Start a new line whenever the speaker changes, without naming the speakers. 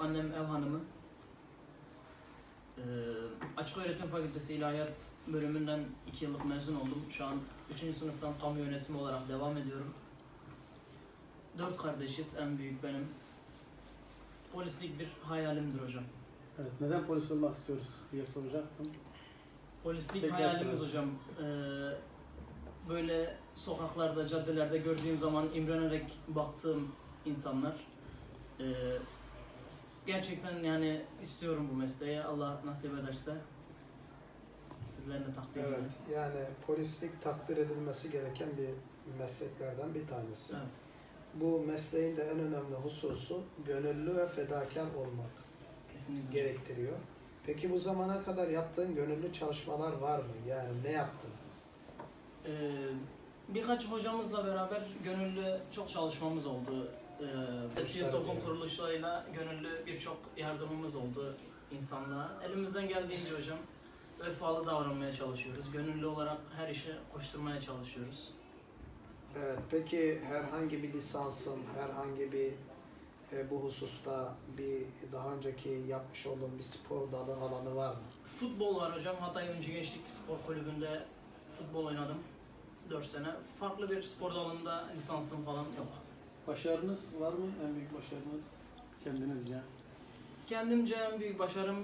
annem ev hanımı. Ee, Açık Öğretim Fakültesi İlahiyat bölümünden 2 yıllık mezun oldum. Şu an 3. sınıftan kamu yönetimi olarak devam ediyorum. Dört kardeşiz, en büyük benim. Polislik bir hayalimdir hocam.
Evet, neden polis olmak istiyoruz diye soracaktım.
Polislik
Peki,
hayalimiz hocam. Ee, böyle sokaklarda, caddelerde gördüğüm zaman imrenerek baktığım insanlar. Ee, gerçekten yani istiyorum bu mesleği. Allah nasip ederse sizlerin de takdir
Evet, yani polislik takdir edilmesi gereken bir mesleklerden bir tanesi.
Evet.
Bu mesleğin de en önemli hususu gönüllü ve fedakar olmak
Kesinlikle.
gerektiriyor. Peki bu zamana kadar yaptığın gönüllü çalışmalar var mı? Yani ne yaptın?
Ee, birkaç hocamızla beraber gönüllü çok çalışmamız oldu. Ee, sivil toplum kuruluşlarıyla gönüllü birçok yardımımız oldu insanlığa. Elimizden geldiğince hocam vefalı davranmaya çalışıyoruz. Gönüllü olarak her işe koşturmaya çalışıyoruz.
Evet, peki herhangi bir lisansın, herhangi bir e, bu hususta bir daha önceki yapmış olduğun bir spor dalı alanı var mı?
Futbol var hocam. Hatay Öncü Gençlik Spor Kulübü'nde futbol oynadım 4 sene. Farklı bir spor dalında lisansım falan yok.
Başarınız var mı? En büyük başarınız kendinizce.
Kendimce en büyük başarım